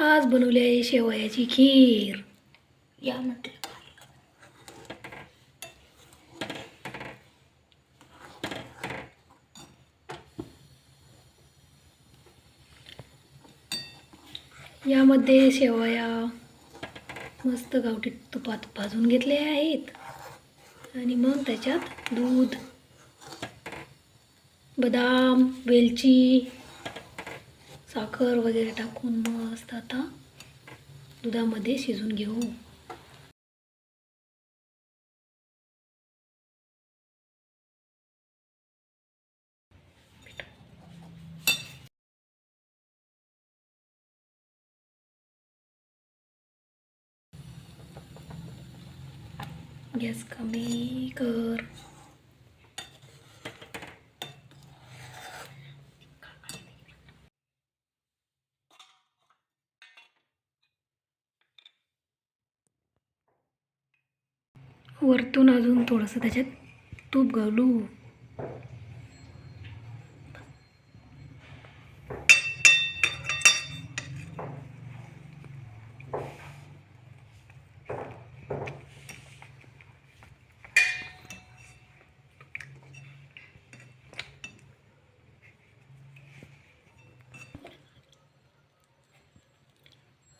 आज बनवली आहे शेवयाची खीर. या म्हटलं. यामध्ये शेवया मस्त गावठी तुपात भाजून घेतले आहेत. आणि मग त्याच्यात दूध बदाम वेलची साखर वगैरे टाकून मस्त आता दुधामध्ये शिजून घेऊ. गॅस कमी कर. वरतून अजून थोडंसं त्याच्यात तूप घालू.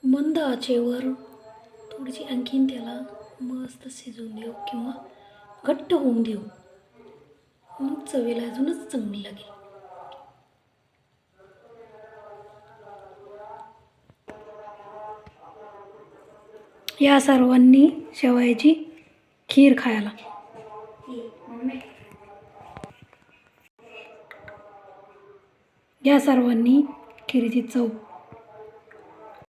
मंद आचेवर थोडीशी आणखीन त्याला मस्त शिजवून देऊ किंवा घट्ट होऊन देऊ. मग चवीला अजूनच चांगली लागेल. या सर्वांनी शेवयाची खीर खायला. या सर्वांनी खिरीची चव